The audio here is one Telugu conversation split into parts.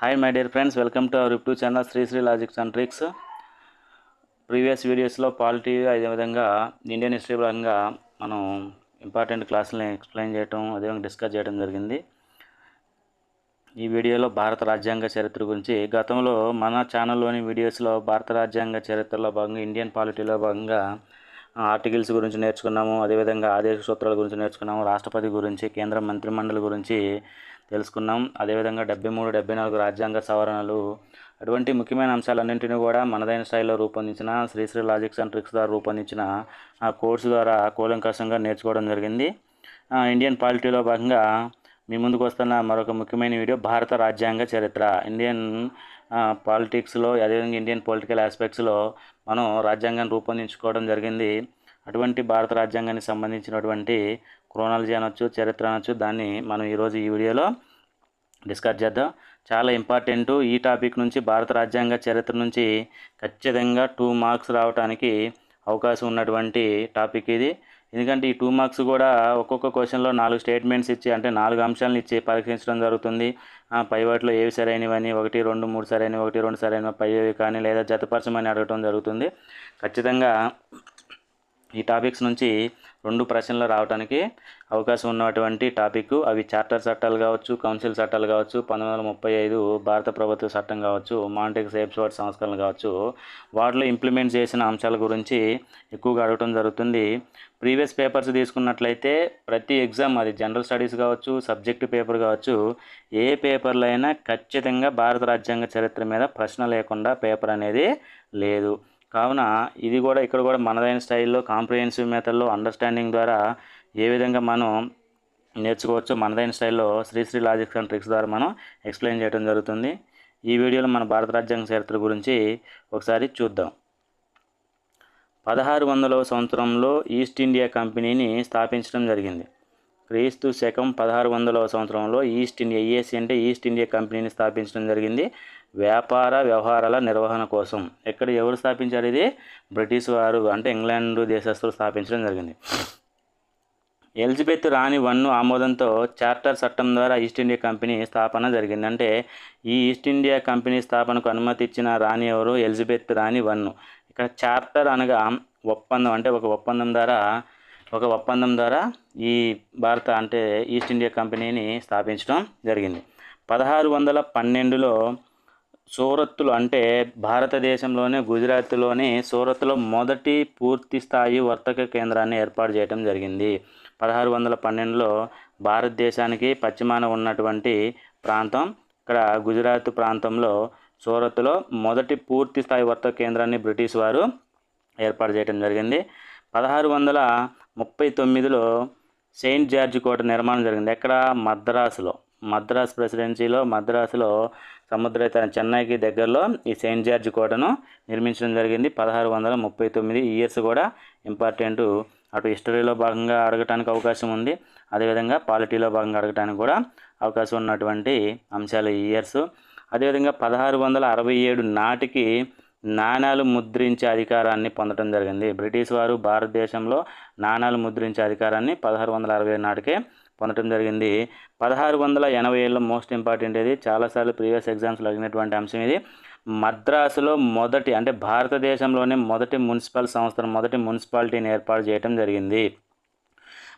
Hi my dear friends welcome to our YouTube channel Sri Sri logics and tricks previous వీడియోస్లో పాలిటీ అదేవిధంగా ఇండియన్ హిస్టరీ పరంగా మనం ఇంపార్టెంట్ క్లాసులని ఎక్స్ప్లెయిన్ చేయటం అదేవిధంగా డిస్కస్ చేయడం జరిగింది. ఈ వీడియోలో భారత రాజ్యాంగ చరిత్ర గురించి గతంలో మన ఛానల్లోని వీడియోస్లో భారత రాజ్యాంగ చరిత్రలో భాగంగా ఇండియన్ పాలిటీలో భాగంగా ఆర్టికల్స్ గురించి నేర్చుకున్నాము అదేవిధంగా ఆదేశ సూత్రాల గురించి నేర్చుకున్నాము రాష్ట్రపతి గురించి కేంద్ర మంత్రిమండలి గురించి తెలుసుకున్నాం. అదేవిధంగా డెబ్బై మూడు డెబ్బై నాలుగు రాజ్యాంగ సవరణలు అటువంటి ముఖ్యమైన అంశాలన్నింటినీ కూడా మనదైన స్థాయిలో రూపొందించిన శ్రీశ్రీ లాజిక్స్ అండ్ ట్రిక్స్ ద్వారా రూపొందించిన ఆ కోర్సు ద్వారా కూలంకషంగా నేర్చుకోవడం జరిగింది. ఇండియన్ పాలిటీలో భాగంగా మీ ముందుకు వస్తున్న మరొక ముఖ్యమైన వీడియో భారత రాజ్యాంగ చరిత్ర. ఇండియన్ పాలిటిక్స్లో అదేవిధంగా ఇండియన్ పొలిటికల్ ఆస్పెక్ట్స్లో మనం రాజ్యాంగాన్ని రూపొందించుకోవడం జరిగింది. అటువంటి భారత రాజ్యాంగానికి సంబంధించినటువంటి క్రోనాలజీ అనొచ్చు చరిత్ర అనొచ్చు దాన్ని మనం ఈరోజు ఈ వీడియోలో డిస్కస్ చేద్దాం. చాలా ఇంపార్టెంట్ ఈ టాపిక్ నుంచి భారత రాజ్యాంగ చరిత్ర నుంచి ఖచ్చితంగా టూ మార్క్స్ రావడానికి అవకాశం ఉన్నటువంటి టాపిక్ ఇది. ఎందుకంటే ఈ టూ మార్క్స్ కూడా ఒక్కొక్క క్వశ్చన్లో నాలుగు స్టేట్మెంట్స్ ఇచ్చి అంటే నాలుగు అంశాలను ఇచ్చి పరీక్షించడం జరుగుతుంది. ఆ, పై వాటిలో ఏవి సరైనవని ఒకటి రెండు మూడు సరైనవి ఒకటి రెండు సరైనవి పై కానీ లేదా జతపరచమని అడగటం జరుగుతుంది. ఖచ్చితంగా ఈ టాపిక్స్ నుంచి రెండు ప్రశ్నలు రావడానికి అవకాశం ఉన్నటువంటి టాపిక్ అవి చార్టర్ చట్టాలు కావచ్చు కౌన్సిల్ చట్టాలు కావచ్చు పంతొమ్మిది వందల ముప్పై ఐదు భారత ప్రభుత్వ చట్టం కావచ్చు మాంటెక్ సేఫ్స్వర్డ్ సంస్కరణలు కావచ్చు. వాటిలో ఇంప్లిమెంట్ చేసిన అంశాల గురించి ఎక్కువగా అడగటం జరుగుతుంది. ప్రీవియస్ పేపర్స్ తీసుకున్నట్లయితే ప్రతి ఎగ్జామ్ అది జనరల్ స్టడీస్ కావచ్చు సబ్జెక్ట్ పేపర్ కావచ్చు ఏ పేపర్లైనా అయినా ఖచ్చితంగా భారత రాజ్యాంగ చరిత్ర మీద ప్రశ్న లేకుండా పేపర్ అనేది లేదు. కావున ఇది కూడా ఇక్కడ కూడా మనదైన స్టైల్లో కాంప్రిహెన్సివ్ మెథడ్లో అండర్స్టాండింగ్ ద్వారా ఏ విధంగా మనం నేర్చుకోవచ్చు మనదైన స్టైల్లో శ్రీశ్రీ లాజిక్స్ అండ్ ట్రిక్స్ ద్వారా మనం ఎక్స్ప్లెయిన్ చేయడం జరుగుతుంది. ఈ వీడియోలో మన భారత రాజ్యాంగ చరిత్ర గురించి ఒకసారి చూద్దాం. పదహారు వందలవ సంవత్సరంలో ఈస్ట్ ఇండియా కంపెనీని స్థాపించడం జరిగింది. క్రీస్తు శకం పదహారు వందలవ సంవత్సరంలో ఈస్ట్ ఇండియా ఈఎస్సీ అంటే ఈస్ట్ ఇండియా కంపెనీని స్థాపించడం జరిగింది. వ్యాపార వ్యవహారాల నిర్వహణ కోసం. ఇక్కడ ఎవరు స్థాపించారు ఇది? బ్రిటిష్ వారు అంటే ఇంగ్లాండ్ దేశస్తులు స్థాపించడం జరిగింది. ఎలిజబెత్ రాణి వన్ను ఆమోదంతో చార్టర్ చట్టం ద్వారా ఈస్ట్ ఇండియా కంపెనీ స్థాపన జరిగింది. అంటే ఈ ఈస్ట్ ఇండియా కంపెనీ స్థాపనకు అనుమతి ఇచ్చిన రాణి ఎవరు? ఎలిజబెత్ రాణి వన్ ఇక్కడ చార్టర్ అనగా ఒప్పందం. అంటే ఒక ఒప్పందం ద్వారా ఒక ఒప్పందం ద్వారా ఈ భారత అంటే ఈస్ట్ ఇండియా కంపెనీని స్థాపించడం జరిగింది. పదహారు వందల పన్నెండులో సూరత్తులు అంటే భారతదేశంలోనే గుజరాత్లోని సూరత్లో మొదటి పూర్తి స్థాయి వర్తక కేంద్రాన్ని ఏర్పాటు చేయడం జరిగింది. పదహారు వందల పన్నెండులో భారతదేశానికి పశ్చిమాన ఉన్నటువంటి ప్రాంతం ఇక్కడ గుజరాత్ ప్రాంతంలో సూరత్లో మొదటి పూర్తి స్థాయి వర్తక కేంద్రాన్ని బ్రిటిష్ వారు ఏర్పాటు చేయడం జరిగింది. పదహారు వందల ముప్పై తొమ్మిదిలో సెయింట్ జార్జ్ కోట నిర్మాణం జరిగింది. ఎక్కడ? మద్రాసులో. మద్రాస్ ప్రెసిడెన్సీలో మద్రాసులో సముద్ర చెన్నైకి దగ్గరలో ఈ సెయింట్ జార్జ్ కోటను నిర్మించడం జరిగింది. పదహారు వందల ముప్పై తొమ్మిది ఇయర్స్ కూడా ఇంపార్టెంట్. అటు హిస్టరీలో భాగంగా అడగటానికి అవకాశం ఉంది. అదేవిధంగా పాలిటీలో భాగంగా అడగటానికి కూడా అవకాశం ఉన్నటువంటి అంశాలు ఈ ఇయర్స్. అదేవిధంగా పదహారు వందల అరవై ఏడు నాటికి నాణాలు ముద్రించే అధికారాన్ని పొందడం జరిగింది. బ్రిటిష్ వారు భారతదేశంలో నాణాలు ముద్రించే అధికారాన్ని పదహారు వందల అరవై ఏడు నాటికే పొందడం జరిగింది. పదహారు వందల ఎనభై ఏళ్ళ మోస్ట్ ఇంపార్టెంట్ ఇది. చాలాసార్లు ప్రీవియస్ ఎగ్జామ్స్లో అడిగినటువంటి అంశం ఇది. మద్రాసులో మొదటి అంటే భారతదేశంలోనే మొదటి మున్సిపల్ సంస్థను మొదటి మున్సిపాలిటీని ఏర్పాటు చేయడం జరిగింది.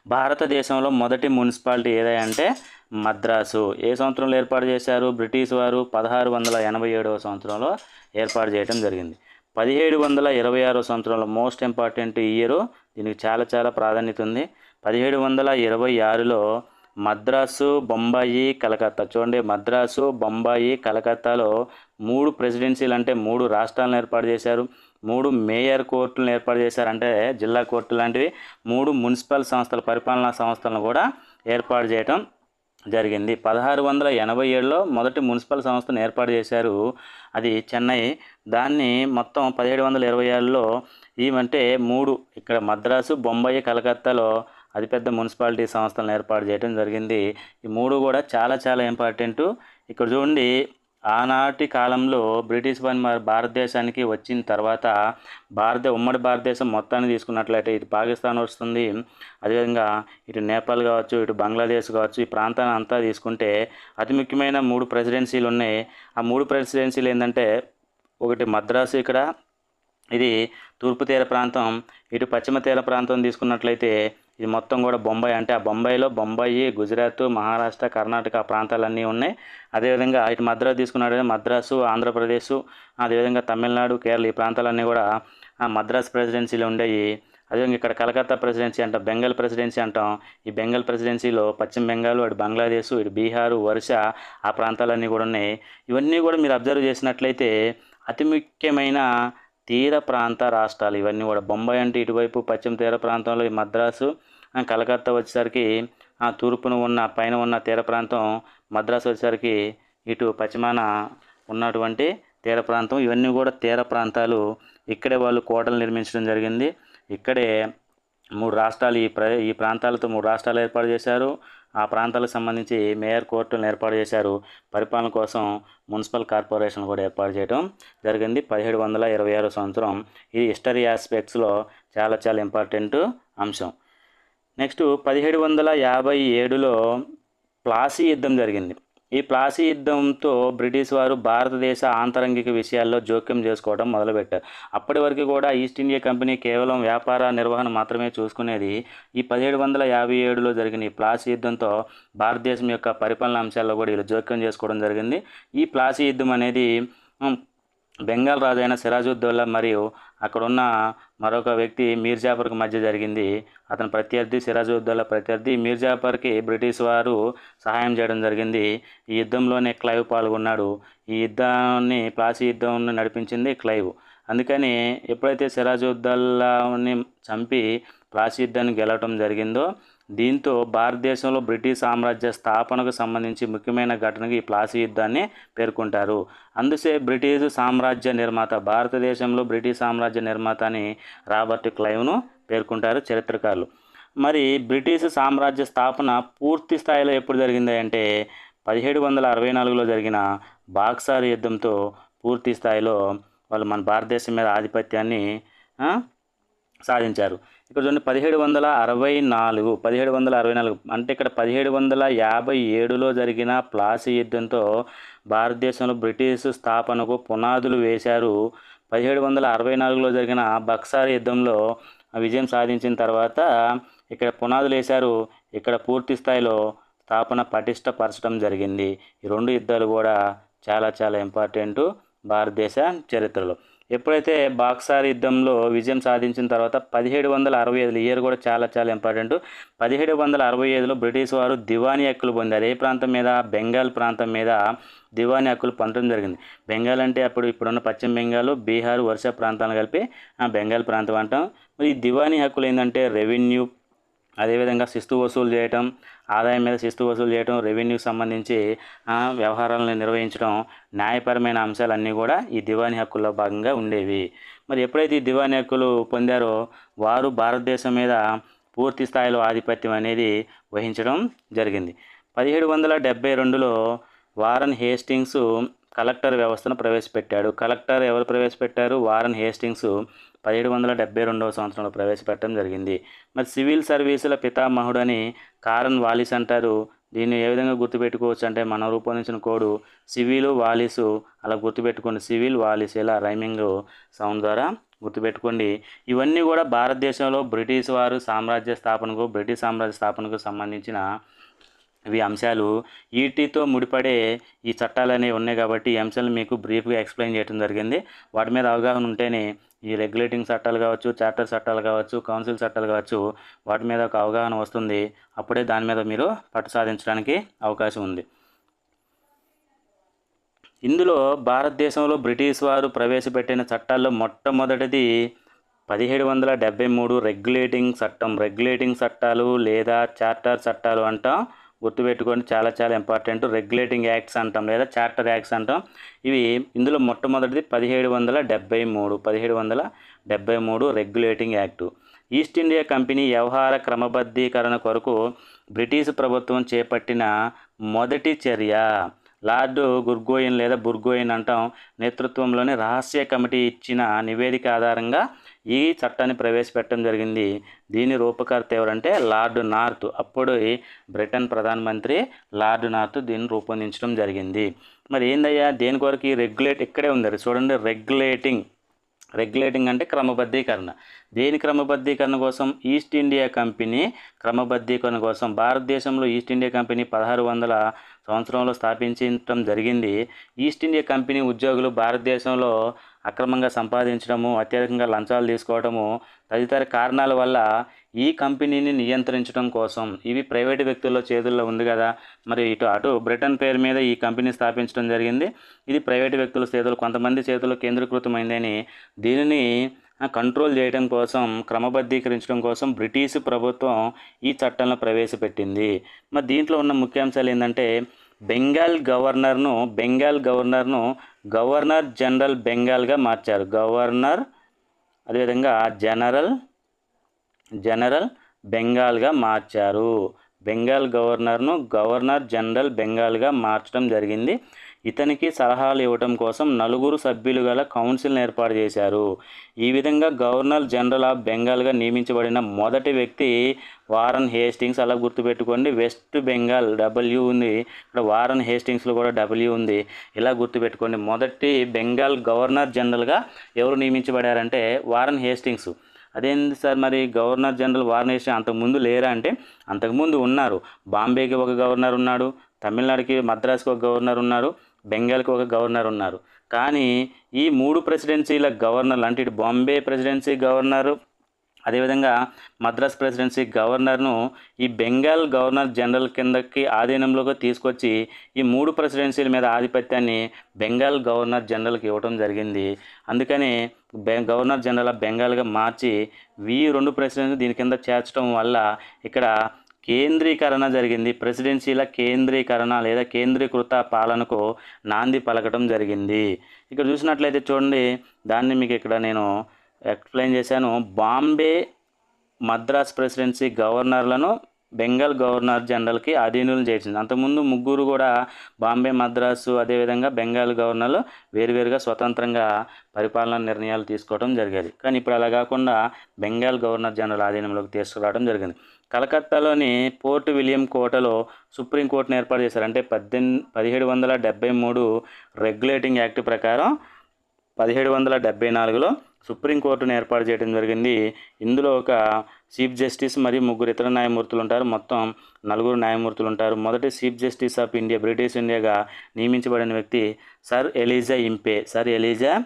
భారతదేశంలో మొదటి మున్సిపాలిటీ ఏదంటే మద్రాసు. ఏ సంవత్సరంలో ఏర్పాటు చేశారు? బ్రిటిష్ వారు పదహారు వందల ఎనభై ఏడవ సంవత్సరంలో ఏర్పాటు చేయడం జరిగింది. పదిహేడు వందల ఇరవై ఆరో సంవత్సరంలో మోస్ట్ ఇంపార్టెంట్ ఇయర్. దీనికి చాలా చాలా ప్రాధాన్యత ఉంది. పదిహేడు వందల ఇరవై ఆరులో మద్రాసు బొంబాయి కలకత్తా. చూడండి మద్రాసు బొంబాయి కలకత్తాలో మూడు ప్రెసిడెన్సీలు అంటే మూడు రాష్ట్రాలను ఏర్పాటు చేశారు. మూడు మేయర్ కోర్టులను ఏర్పాటు చేశారు. అంటే జిల్లా కోర్టు లాంటివి. మూడు మున్సిపల్ సంస్థల పరిపాలనా సంస్థలను కూడా ఏర్పాటు చేయటం జరిగింది. పదహారు వందల ఎనభై ఏడులో మొదటి మున్సిపల్ సంస్థను ఏర్పాటు చేశారు. అది చెన్నై. దాన్ని మొత్తం పదిహేడు వందల ఇరవై ఆరులో ఏమంటే మూడు. ఇక్కడ మద్రాసు బొంబాయి కలకత్తాలో అతిపెద్ద మున్సిపాలిటీ సంస్థలను ఏర్పాటు చేయడం జరిగింది. ఈ మూడు కూడా చాలా చాలా ఇంపార్టెంట్ ఇక్కడ చూడండి ఆనాటి కాలంలో బ్రిటిష్ వారి భారతదేశానికి వచ్చిన తర్వాత భారత ఉమ్మడి భారతదేశం మొత్తాన్ని తీసుకున్నట్లయితే ఇటు పాకిస్తాన్ వస్తుంది. అదేవిధంగా ఇటు నేపాల్ కావచ్చు ఇటు బంగ్లాదేశ్ కావచ్చు ఈ ప్రాంతాన్ని అంతా తీసుకుంటే అతి ముఖ్యమైన మూడు ప్రెసిడెన్సీలు ఉన్నాయి. ఆ మూడు ప్రెసిడెన్సీలు ఏంటంటే ఒకటి మద్రాసు ఇక్కడ ఇది తూర్పు తీర ప్రాంతం ఇటు పశ్చిమ తీర ప్రాంతం తీసుకున్నట్లయితే ఇది మొత్తం కూడా బొంబాయి అంటే ఆ బొంబాయిలో బొంబాయి గుజరాత్ మహారాష్ట్ర కర్ణాటక ప్రాంతాలన్నీ ఉన్నాయి. అదేవిధంగా ఇటు మద్రాసు తీసుకున్నట్లయితే మద్రాసు ఆంధ్రప్రదేశ్ అదేవిధంగా తమిళనాడు కేరళ ఈ ప్రాంతాలన్నీ కూడా ఆ మద్రాస్ ప్రెసిడెన్సీలో ఉండేవి అదేవిధంగా ఇక్కడ కలకత్తా ప్రెసిడెన్సీ అంటాం బెంగాల్ ప్రెసిడెన్సీ అంటాం. ఈ బెంగాల్ ప్రెసిడెన్సీలో పశ్చిమ బెంగాల్ అటు బంగ్లాదేశ్ ఇటు బీహారు ఒరిస్సా ఆ ప్రాంతాలన్నీ కూడా ఉన్నాయి. ఇవన్నీ కూడా మీరు అబ్జర్వ్ చేసినట్లయితే అతి ముఖ్యమైన తీర ప్రాంత రాష్ట్రాలు. ఇవన్నీ కూడా బొంబాయి అంటే ఇటువైపు పశ్చిమ తీర ప్రాంతంలో ఈ మద్రాసు కలకత్తా వచ్చేసరికి ఆ తూర్పున ఉన్న పైన ఉన్న తీర ప్రాంతం మద్రాసు వచ్చేసరికి ఇటు పశ్చిమాన ఉన్నటువంటి తీర ప్రాంతం. ఇవన్నీ కూడా తీర ప్రాంతాలు. ఇక్కడే వాళ్ళు కోటలు నిర్మించడం జరిగింది. ఇక్కడే మూడు రాష్ట్రాలు ఈ ప్ర ఈ ప్రాంతాలతో మూడు రాష్ట్రాలు ఏర్పాటు చేశారు. ఆ ప్రాంతాలకు సంబంధించి మేయర్ కోర్టులను ఏర్పాటు చేశారు. పరిపాలన కోసం మున్సిపల్ కార్పొరేషన్ కూడా ఏర్పాటు చేయడం జరిగింది. పదిహేడు వందల ఇరవై ఆరు సంవత్సరం ఇది హిస్టరీ ఆస్పెక్ట్స్లో చాలా చాలా ఇంపార్టెంట్ అంశం. నెక్స్ట్ పదిహేడు వందల యాభై ఏడులో ప్లాసీ యుద్ధం జరిగింది. ఈ ప్లాసీ యుద్ధంతో బ్రిటిష్ వారు భారతదేశ ఆంతరంగిక విషయాల్లో జోక్యం చేసుకోవడం మొదలుపెట్టారు. అప్పటి వరకు కూడా ఈస్ట్ ఇండియా కంపెనీ కేవలం వ్యాపార నిర్వహణ మాత్రమే చూసుకునేది. ఈ పదిహేడు వందల యాభై ఏడులో జరిగిన ఈ ప్లాసీ యుద్ధంతో భారతదేశం యొక్క పరిపాలన అంశాల్లో కూడా వీళ్ళు జోక్యం చేసుకోవడం జరిగింది. ఈ ప్లాసీ యుద్ధం అనేది బెంగాల్ రాజైన సిరాజుద్దౌల్లా మరియు అక్కడ ఉన్న మరొక వ్యక్తి మీర్జాఫర్కి మధ్య జరిగింది. అతని ప్రత్యర్థి సిరాజుద్దౌలా ప్రత్యర్థి. మీర్జాఫర్కి బ్రిటిష్ వారు సహాయం చేయడం జరిగింది. ఈ యుద్ధంలోనే క్లైవ్ పాల్గొన్నాడు. ఈ యుద్ధాన్ని ప్లాసీ యుద్ధం నడిపించింది క్లైవ్. అందుకని ఎప్పుడైతే సిరాజుద్దౌలాని చంపి ప్లాసీ యుద్ధాన్ని గెలవటం జరిగిందో దీంతో భారతదేశంలో బ్రిటిష్ సామ్రాజ్య స్థాపనకు సంబంధించి ముఖ్యమైన ఘటనగా ఈ ప్లాసీ యుద్ధాన్ని పేర్కొంటారు. అందుసే బ్రిటిష్ సామ్రాజ్య నిర్మాత భారతదేశంలో బ్రిటిష్ సామ్రాజ్య నిర్మాత అని రాబర్ట్ క్లైవ్ను పేర్కొంటారు చరిత్రకారులు. మరి బ్రిటిష్ సామ్రాజ్య స్థాపన పూర్తి స్థాయిలో ఎప్పుడు జరిగింది అంటే పదిహేడు వందల అరవై నాలుగులో జరిగిన బాక్సార్ యుద్ధంతో పూర్తి స్థాయిలో వాళ్ళు మన భారతదేశం మీద ఆధిపత్యాన్ని సాధించారు. ఇక్కడ చూడండి పదిహేడు వందల అరవై నాలుగు పదిహేడు వందల అరవై నాలుగు. అంటే ఇక్కడ పదిహేడు వందల యాభై ఏడులో జరిగిన ప్లాసీ యుద్ధంతో భారతదేశంలో బ్రిటిష్ స్థాపనకు పునాదులు వేశారు. పదిహేడు వందల అరవై నాలుగులో జరిగిన బక్సార్ యుద్ధంలో విజయం సాధించిన తర్వాత ఇక్కడ పునాదులు వేశారు. ఇక్కడ పూర్తి స్థాయిలో స్థాపన పటిష్టపరచడం జరిగింది. ఈ రెండు యుద్ధాలు కూడా చాలా చాలా ఇంపార్టెంట్ భారతదేశ చరిత్రలో. ఎప్పుడైతే బాక్సార్ యుద్ధంలో విజయం సాధించిన తర్వాత పదిహేడు వందల అరవై ఐదులో ఇయర్ కూడా చాలా చాలా ఇంపార్టెంట్. పదిహేడు వందల అరవై ఐదులో బ్రిటిష్ వారు దివానీ హక్కులు పొందారు. ఏ ప్రాంతం మీద? బెంగాల్ ప్రాంతం మీద దివానీ హక్కులు పొందడం జరిగింది. బెంగాల్ అంటే అప్పుడు ఇప్పుడున్న పశ్చిమ బెంగాల్ బీహార్ వర్ష ప్రాంతాలను కలిపి ఆ, బెంగాల్ ప్రాంతం అంటాం. మరి ఈ దివానీ హక్కులు ఏంటంటే రెవెన్యూ అదేవిధంగా శిస్తు వసూలు చేయటం ఆదాయం మీద శిస్తు వసూలు చేయటం రెవెన్యూకి సంబంధించి వ్యవహారాలను నిర్వహించడం న్యాయపరమైన అంశాలన్నీ కూడా ఈ దివానీ హక్కుల్లో భాగంగా ఉండేవి. మరి ఎప్పుడైతే ఈ దివానీ హక్కులు పొందారో వారు భారతదేశం మీద పూర్తి స్థాయిలో ఆధిపత్యం అనేది వహించడం జరిగింది. పదిహేడు వందల డెబ్బై రెండులో వారన్ హేస్టింగ్స్ కలెక్టర్ వ్యవస్థను ప్రవేశపెట్టాడు. కలెక్టర్ ఎవరు ప్రవేశపెట్టారు? వారన్ హేస్టింగ్స్ పదిహేడు వందల డెబ్బై రెండవ సంవత్సరంలో ప్రవేశపెట్టడం జరిగింది. మరి సివిల్ సర్వీసుల పితామహుడని కారన్ వాలిస్ అంటారు. దీన్ని ఏ విధంగా గుర్తుపెట్టుకోవచ్చు అంటే మనం రూపొందించిన కోడు సివిల్ వాలిసు అలా గుర్తుపెట్టుకోండి. సివిల్ వాలిస్ ఇలా రైమింగ్ సౌండ్ ద్వారా గుర్తుపెట్టుకోండి. ఇవన్నీ కూడా భారతదేశంలో బ్రిటిష్ వారు సామ్రాజ్య స్థాపనకు బ్రిటిష్ సామ్రాజ్య స్థాపనకు సంబంధించిన ఇవి అంశాలు. ఈటీతో ముడిపడే ఈ చట్టాలు అనేవి ఉన్నాయి కాబట్టి ఈ అంశాలు మీకు బ్రీఫ్గా ఎక్స్ప్లెయిన్ చేయడం జరిగింది. వాటి మీద అవగాహన ఉంటేనే ఈ రెగ్యులేటింగ్ చట్టాలు కావచ్చు చార్టర్ చట్టాలు కావచ్చు కౌన్సిల్ చట్టాలు కావచ్చు వాటి మీద ఒక అవగాహన వస్తుంది. అప్పుడే దాని మీద మీరు పట్టు సాధించడానికి అవకాశం ఉంది. ఇందులో భారతదేశంలో బ్రిటిష్ వారు ప్రవేశపెట్టిన చట్టాల్లో మొట్టమొదటిది పదిహేడు వందల డెబ్బై మూడు రెగ్యులేటింగ్ చట్టం. రెగ్యులేటింగ్ చట్టాలు లేదా చార్టర్ చట్టాలు అంటాం. గుర్తుపెట్టుకోండి చాలా చాలా ఇంపార్టెంట్. రెగ్యులేటింగ్ యాక్ట్స్ అంటాం లేదా చార్టర్ యాక్ట్స్ అంటాం. ఇవి ఇందులో మొట్టమొదటిది పదిహేడు వందల డెబ్బై మూడు పదిహేడు వందల డెబ్బై మూడు regulating act. East India company వ్యవహార క్రమబద్ధీకరణ కొరకు బ్రిటిష్ ప్రభుత్వం చేపట్టిన మొదటి చర్య. లార్డ్ గుర్గోయిన్ లేదా బుర్గోయిన్ అంటాం. నేతృత్వంలోని రహస్య కమిటీ ఇచ్చిన నివేదిక ఆధారంగా ఈ చట్టాన్ని ప్రవేశపెట్టడం జరిగింది. దీని రూపకర్త ఎవరంటే లార్డ్ నార్త్. అప్పుడు బ్రిటన్ ప్రధానమంత్రి లార్డ్ నార్త్ దీన్ని రూపొందించడం జరిగింది. మరి ఏందయ్యా? దేని కొరకు ఈ రెగ్యులేట్ ఇక్కడే ఉంది చూడండి. రెగ్యులేటింగ్. రెగ్యులేటింగ్ అంటే క్రమబద్ధీకరణ. దేని క్రమబద్ధీకరణ కోసం? ఈస్ట్ ఇండియా కంపెనీ క్రమబద్ధీకరణ కోసం. భారతదేశంలో ఈస్ట్ ఇండియా కంపెనీ పదహారు వందల సంవత్సరంలో స్థాపించడం జరిగింది. ఈస్ట్ ఇండియా కంపెనీ ఉద్యోగులు భారతదేశంలో అక్రమంగా సంపాదించడము అత్యధికంగా లంచాలు తీసుకోవడము తదితర కారణాల వల్ల ఈ కంపెనీని నియంత్రించడం కోసం. ఇవి ప్రైవేటు వ్యక్తుల చేతుల్లో ఉంది కదా. మరి ఇటు అటు బ్రిటన్ పేరు మీద ఈ కంపెనీ స్థాపించడం జరిగింది. ఇది ప్రైవేటు వ్యక్తుల చేతులు కొంతమంది చేతుల్లో కేంద్రీకృతమైందని దీనిని కంట్రోల్ చేయడం కోసం క్రమబద్ధీకరించడం కోసం బ్రిటిష్ ప్రభుత్వం ఈ చట్టంలో ప్రవేశపెట్టింది. మరి దీంట్లో ఉన్న ముఖ్యాంశాలు ఏంటంటే బెంగాల్ గవర్నర్ను బెంగాల్ గవర్నర్ను గవర్నర్ జనరల్ బెంగాల్గా మార్చారు. గవర్నర్ అదేవిధంగా జనరల్ జనరల్ బెంగాల్గా మార్చారు. బెంగాల్ గవర్నర్ను గవర్నర్ జనరల్ బెంగాల్గా మార్చడం జరిగింది. ఇతనికి సలహాలు ఇవ్వటం కోసం నలుగురు సభ్యులు గల కౌన్సిల్ని ఏర్పాటు చేశారు. ఈ విధంగా గవర్నర్ జనరల్ ఆఫ్ బెంగాల్గా నియమించబడిన మొదటి వ్యక్తి వారన్ హేస్టింగ్స్. అలా గుర్తుపెట్టుకోండి వెస్ట్ బెంగాల్ డబ్ల్యూ ఉంది. ఇక్కడ వారన్ హేస్టింగ్స్లో కూడా డబ్ల్యూ ఉంది. ఇలా గుర్తుపెట్టుకోండి మొదటి బెంగాల్ గవర్నర్ జనరల్గా ఎవరు నియమించబడారంటే వారన్ హేస్టింగ్స్. అదేంటి సార్ మరి గవర్నర్ జనరల్ వారణాసి అంతకుముందు లేరా అంటే అంతకుముందు ఉన్నారు. బాంబేకి ఒక గవర్నర్ ఉన్నాడు తమిళనాడుకి మద్రాసుకి ఒక గవర్నర్ ఉన్నారు. బెంగాల్కి ఒక గవర్నర్ ఉన్నారు. కానీ ఈ మూడు ప్రెసిడెన్సీల గవర్నర్లు అంటే ఇటు బాంబే ప్రెసిడెన్సీ గవర్నరు అదేవిధంగా మద్రాస్ ప్రెసిడెన్సీ గవర్నర్ను ఈ బెంగాల్ గవర్నర్ జనరల్ కిందకి ఆధీనంలోకి తీసుకొచ్చి ఈ మూడు ప్రెసిడెన్సీల మీద ఆధిపత్యాన్ని బెంగాల్ గవర్నర్ జనరల్కి ఇవ్వడం జరిగింది. అందుకని బె గవర్నర్ జనరల్ ఆఫ్ బెంగాల్గా మార్చి ఈ రెండు ప్రెసిడెన్సీ దీని కింద చేర్చడం వల్ల ఇక్కడ కేంద్రీకరణ జరిగింది. ప్రెసిడెన్సీల కేంద్రీకరణ లేదా కేంద్రీకృత పాలనకు నాంది పలకడం జరిగింది. ఇక్కడ చూసినట్లయితే చూడండి దాన్ని మీకు ఇక్కడ నేను ఎక్స్ప్లెయిన్ చేశాను. బాంబే మద్రాస్ ప్రెసిడెన్సీ గవర్నర్లను బెంగాల్ గవర్నర్ జనరల్కి అధీనులు చేసింది. అంతకుముందు ముగ్గురు కూడా బాంబే మద్రాసు అదేవిధంగా బెంగాల్ గవర్నర్లు వేరువేరుగా స్వతంత్రంగా పరిపాలన నిర్ణయాలు తీసుకోవడం జరిగేది. కానీ ఇప్పుడు అలా కాకుండా బెంగాల్ గవర్నర్ జనరల్ ఆధీనంలోకి తీసుకురావడం జరిగింది. కలకత్తాలోని పోర్ట్ విలియం కోటలో సుప్రీంకోర్టును ఏర్పాటు చేశారు. అంటే పద్దెనిమిది పదిహేడు వందల డెబ్బై మూడు రెగ్యులేటింగ్ యాక్ట్ ప్రకారం పదిహేడు వందల డెబ్బై నాలుగులో సుప్రీంకోర్టును ఏర్పాటు చేయడం జరిగింది. ఇందులో ఒక చీఫ్ జస్టిస్ మరియు ముగ్గురు ఇతర న్యాయమూర్తులు ఉంటారు. మొత్తం నలుగురు న్యాయమూర్తులు ఉంటారు. మొదటి chief justice of India British ఇండియాగా నియమించబడిన వ్యక్తి sir Elijah Impey. Sir Elijah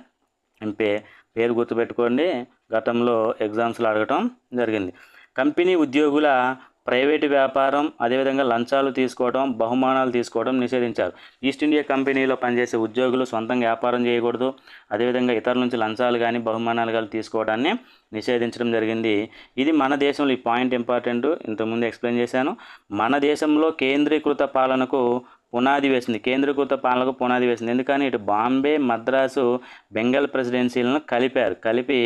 Impey. పేరు గుర్తుపెట్టుకోండి. గతంలో ఎగ్జామ్స్లో అడగటం జరిగింది. కంపెనీ ఉద్యోగుల ప్రైవేటు వ్యాపారం అదేవిధంగా లంచాలు తీసుకోవడం బహుమానాలు తీసుకోవడం నిషేధించారు. ఈస్ట్ ఇండియా కంపెనీలో పనిచేసే ఉద్యోగులు సొంతంగా వ్యాపారం చేయకూడదు. అదేవిధంగా ఇతరుల నుంచి లంచాలు కానీ బహుమానాలు కానీ తీసుకోవడాన్ని నిషేధించడం జరిగింది. ఇది మన దేశంలో ఈ పాయింట్ ఇంపార్టెంట్. ఇంతకుముందు ఎక్స్ప్లెయిన్ చేశాను. మన దేశంలో కేంద్రీకృత పాలనకు పునాది వేసింది. కేంద్రీకృత పాలనకు పునాది వేసింది. ఎందుకని ఇటు బాంబే మద్రాసు బెంగాల్ ప్రెసిడెన్సీలను కలిపారు. కలిపి